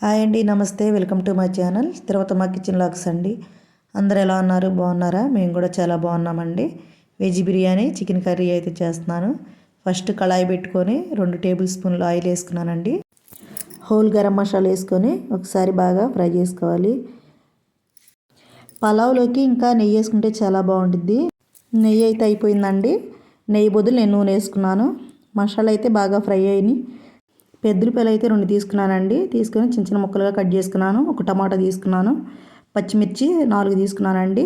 Hi అండి నమస్తే. Welcome to my channel. మా కిచెన్ లాక్స్ అండి. అందరు ఎలా ఉన్నారు? బాగున్నారా? మేము కూడా చాలా బాగున్నామండి. వెజ్ బిర్యానీ చికెన్ కర్రీ అయితే చేస్తున్నాను. ఫస్ట్ కళాయి పెట్టుకొని రెండు టేబుల్ స్పూన్లు ఆయిల్ వేసుకున్నానండి. హోల్ గరం మసాలా వేసుకొని ఒకసారి బాగా ఫ్రై చేసుకోవాలి. పలావ్లోకి ఇంకా నెయ్యి వేసుకుంటే చాలా బాగుంటుంది. నెయ్యి అయితే అయిపోయిందండి. నెయ్యి బదులు నేను నూనె వేసుకున్నాను. మసాలా అయితే బాగా ఫ్రై అయినాయి. పెద్దలపల్లి అయితే రెండు తీసుకున్నానండి. తీసుకొని చిన్న చిన్న ముక్కలుగా కట్ చేసుకున్నాను. ఒక టమాటా తీసుకున్నాను. పచ్చిమిర్చి నాలుగు తీసుకున్నానండి.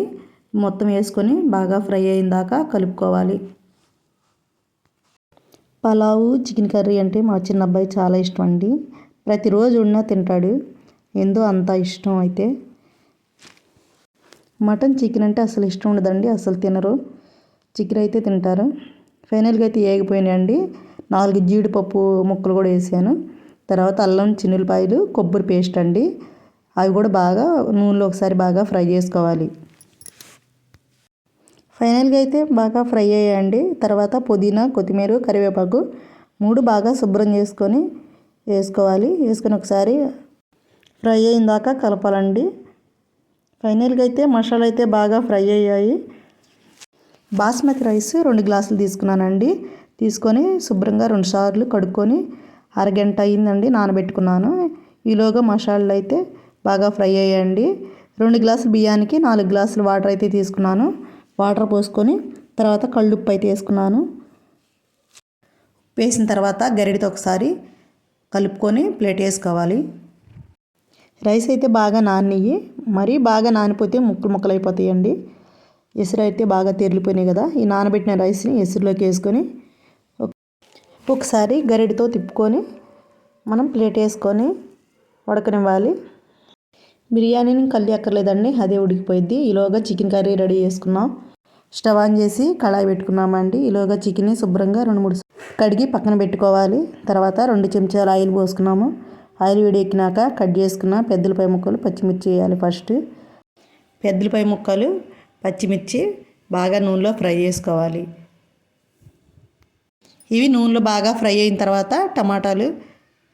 మొత్తం వేసుకొని బాగా ఫ్రై అయిన దాకా కలుపుకోవాలి. పలావు చికెన్ కర్రీ అంటే మా చిన్న అబ్బాయి చాలా ఇష్టం అండి. ప్రతిరోజు ఉన్నా తింటాడు. ఎంతో అంత ఇష్టం అయితే. మటన్ చికెన్ అంటే అసలు ఇష్టం ఉండదండి. అసలు తినరు. చికెన్ అయితే తింటారు. ఫైనల్గా అయితే ఏగిపోయినాయండి. నాలుగు జీడిపప్పు ముక్కలు కూడా వేసాను. తర్వాత అల్లం చిన్నులపాయలు కొబ్బరి పేస్ట్ అండి. అవి కూడా బాగా నూనెలో ఒకసారి బాగా ఫ్రై చేసుకోవాలి. ఫైనల్గా అయితే బాగా ఫ్రై అయ్యాయండి. తర్వాత పుదీనా కొత్తిమీర కరివేపాకు మూడు బాగా శుభ్రం చేసుకొని వేసుకోవాలి. వేసుకొని ఒకసారి ఫ్రై అయిన దాకా కలపాలండి. ఫైనల్గా అయితే మసాలా అయితే బాగా ఫ్రై అయ్యాయి. బాస్మతి రైస్ రెండు గ్లాసులు తీసుకున్నానండి. తీసుకొని శుభ్రంగా రెండు సార్లు కడుక్కొని అరగంట అయిందండి నానబెట్టుకున్నాను. ఈలోగా మసాలాలు అయితే బాగా ఫ్రై అయ్యాయండి. రెండు గ్లాసులు బియ్యానికి నాలుగు గ్లాసులు వాటర్ అయితే తీసుకున్నాను. వాటర్ పోసుకొని తర్వాత కళ్ళుప్పు అయితే వేసుకున్నాను. వేసిన తర్వాత గరిడితో ఒకసారి కలుపుకొని ప్లేట్ వేసుకోవాలి. రైస్ అయితే బాగా నానియ్యి మరీ బాగా నానిపోతే ముక్కలు ముక్కలు అయిపోతాయండి ఎసురు అయితే బాగా తెరిలిపోయినాయి కదా ఈ నానబెట్టిన రైస్ని ఎసురులోకి వేసుకొని ఒకసారి గరిడితో తిప్పుకొని మనం ప్లేట్ వేసుకొని ఉడకనివ్వాలి. బిర్యానీని కల్లి అక్కర్లేదండి అదే ఉడికిపోయింది ఈలోగా చికెన్ కర్రీ రెడీ చేసుకున్నాం. స్టవ్ ఆన్ చేసి కళాయి పెట్టుకున్నామండి. ఈలోగా చికెన్ని శుభ్రంగా రెండు మూడు కడిగి పక్కన పెట్టుకోవాలి. తర్వాత రెండు చెంచాలు ఆయిల్ పోసుకున్నాము. ఆయిల్ వేడెక్కినాక కట్ చేసుకున్న పెద్దలపై ముక్కలు పచ్చిమిర్చి వేయాలి ఫస్ట్. పెద్దలపై ముక్కలు పచ్చిమిర్చి బాగా నూనెలో ఫ్రై చేసుకోవాలి. ఇవి నూనెలో బాగా ఫ్రై అయిన తర్వాత టమాటాలు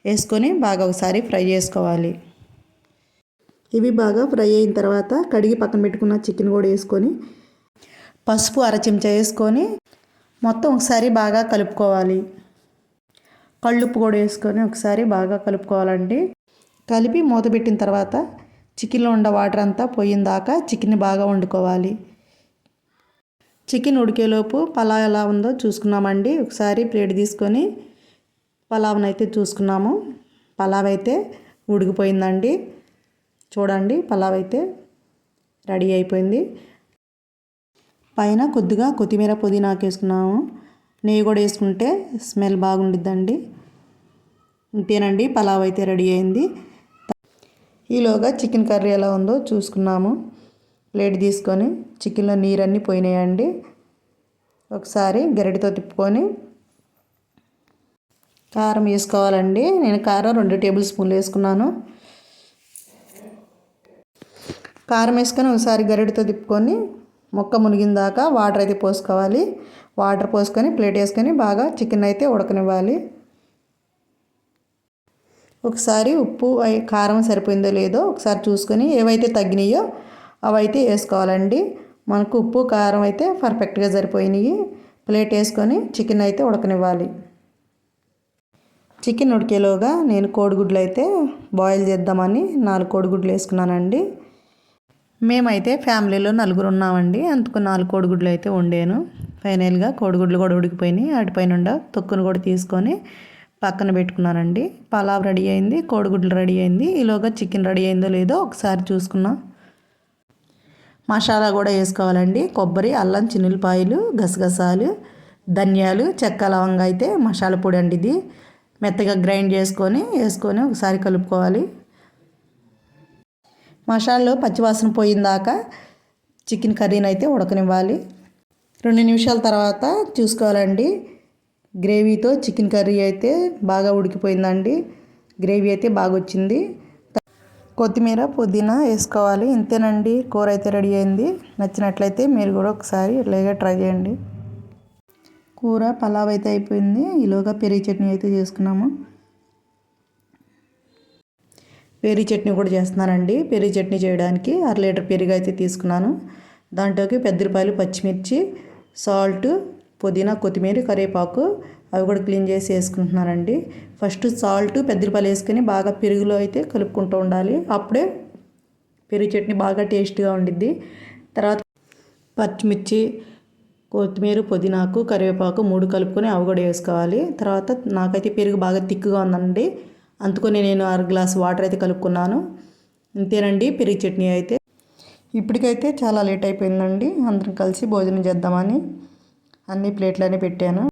వేసుకొని బాగా ఒకసారి ఫ్రై చేసుకోవాలి. ఇవి బాగా ఫ్రై అయిన తర్వాత కడిగి పక్కన పెట్టుకున్న చికెన్ కూడా వేసుకొని పసుపు అర చెంచా వేసుకొని మొత్తం ఒకసారి బాగా కలుపుకోవాలి. కళ్ళుప్పు కూడా వేసుకొని ఒకసారి బాగా కలుపుకోవాలండి. కలిపి మూత పెట్టిన తర్వాత చికెన్లో ఉన్న వాటర్ అంతా పోయిన దాకా బాగా వండుకోవాలి. చికెన్ ఉడికేలోపు పలావ్ ఎలా ఉందో చూసుకున్నామండి. ఒకసారి ప్లేట్ తీసుకొని పలావ్ని అయితే చూసుకున్నాము. పలావ్ అయితే ఉడికిపోయిందండి. చూడండి పలావ్ అయితే రెడీ అయిపోయింది. పైన కొద్దిగా కొత్తిమీర పుదీనాకు వేసుకున్నాము. నెయ్యి కూడా వేసుకుంటే స్మెల్ బాగుండిద్దండి. ఇంతేనండి పలావ్ అయితే రెడీ అయింది. ఈలోగా చికెన్ కర్రీ ఎలా ఉందో చూసుకున్నాము. ప్లేట్ తీసుకొని చికెన్లో నీరన్నీ పోయినాయండి. ఒకసారి గరిటతో తిప్పుకొని కారం వేసుకోవాలండి. నేను కారం రెండు టేబుల్ స్పూన్లు వేసుకున్నాను. కారం వేసుకొని ఒకసారి గరిటతో తిప్పుకొని మొక్క మునిగిన దాకా వాటర్ అయితే పోసుకోవాలి. వాటర్ పోసుకొని ప్లేట్ వేసుకొని బాగా చికెన్ అయితే ఉడకనివ్వాలి. ఒకసారి ఉప్పు కారం సరిపోయిందో లేదో ఒకసారి చూసుకొని ఏవైతే తగ్గినాయో అవైతే వేసుకోవాలండి. మనకు ఉప్పు కారం అయితే పర్ఫెక్ట్గా సరిపోయినాయి. ప్లేట్ వేసుకొని చికెన్ అయితే ఉడకనివ్వాలి. చికెన్ ఉడికేలోగా నేను కోడిగుడ్లు అయితే బాయిల్ చేద్దామని నాలుగు కోడిగుడ్లు వేసుకున్నానండి. మేమైతే ఫ్యామిలీలో నలుగురు ఉన్నామండి. అందుకు నాలుగు కోడిగుడ్లు అయితే వండాను. ఫైనల్గా కోడిగుడ్లు కూడా ఉడికిపోయినాయి. అటుపైన తొక్కును కూడా తీసుకొని పక్కన పెట్టుకున్నానండి. పలావ్ రెడీ అయింది కోడిగుడ్లు రెడీ అయింది. ఈలోగా చికెన్ రెడీ అయిందో లేదో ఒకసారి చూసుకున్నాం. మసాలా కూడా వేసుకోవాలండి. కొబ్బరి అల్లం చిన్నులపాయలు గసగసాలు ధనియాలు చెక్క లవంగా అయితే మసాలా పొడి అండి ఇది. మెత్తగా గ్రైండ్ చేసుకొని వేసుకొని ఒకసారి కలుపుకోవాలి. మసాలాలో పచ్చివాసన పోయిందాక చికెన్ కర్రీని అయితే ఉడకనివ్వాలి. రెండు నిమిషాల తర్వాత చూసుకోవాలండి. గ్రేవీతో చికెన్ కర్రీ అయితే బాగా ఉడికిపోయిందండి. గ్రేవీ అయితే బాగా వచ్చింది కొత్తిమీర పుదీనా వేసుకోవాలి. ఇంతేనండి. కూర అయితే రెడీ అయింది. నచ్చినట్లయితే మీరు కూడా ఒకసారి ఇట్లాగే ట్రై చేయండి. కూర పలావ్ అయితే అయిపోయింది. ఈలోగా పెరుగు చట్నీ అయితే చేసుకున్నాము. పెరుగు చట్నీ కూడా చేస్తున్నానండి. పెరుగు చట్నీ చేయడానికి అర లీటర్ పెరుగు అయితే తీసుకున్నాను. దాంట్లోకి పెద్ద రూపాయలు పచ్చిమిర్చి సాల్ట్ పుదీనా కొత్తిమీర కరివేపాకు అవి కూడా క్లీన్ చేసి వేసుకుంటున్నానండి ఫస్ట్ సాల్ట్ పెద్ద రూపాయలు వేసుకొని బాగా పెరుగులో అయితే కలుపుకుంటూ ఉండాలి. అప్పుడే పెరుగు చట్నీ బాగా టేస్ట్గా ఉండిద్ది. తర్వాత పచ్చిమిర్చి కొత్తిమీర పుదీనాకు కరివేపాకు మూడు కలుపుకొని అవి కూడా వేసుకోవాలి. తర్వాత నాకైతే పెరుగు బాగా తిక్కుగా ఉందండి. అందుకొని నేను అర గ్లాస్ వాటర్ అయితే కలుపుకున్నాను. ఇంతేనండి పెరుగు చట్నీ అయితే. ఇప్పటికైతే చాలా లేట్ అయిపోయిందండి. అందరం కలిసి భోజనం చేద్దామని అన్ని ప్లేట్లనే పెట్టాను.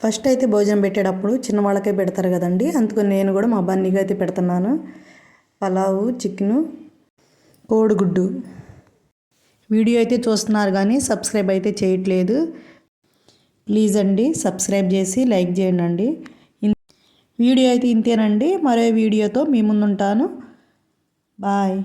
ఫస్ట్ అయితే భోజనం పెట్టేటప్పుడు చిన్న వాళ్ళకే పెడతారు కదండి. అందుకని నేను కూడా మా బన్నీకి అయితే పెడుతున్నాను. పలావు చికెను కోడిగుడ్డు. వీడియో అయితే చూస్తున్నారు కానీ సబ్స్క్రైబ్ అయితే చేయట్లేదు. ప్లీజ్ అండి సబ్స్క్రైబ్ చేసి లైక్ చేయండి అండి వీడియో అయితే ఇంతేనండి. మరో వీడియోతో మీ ముందుంటాను. బాయ్.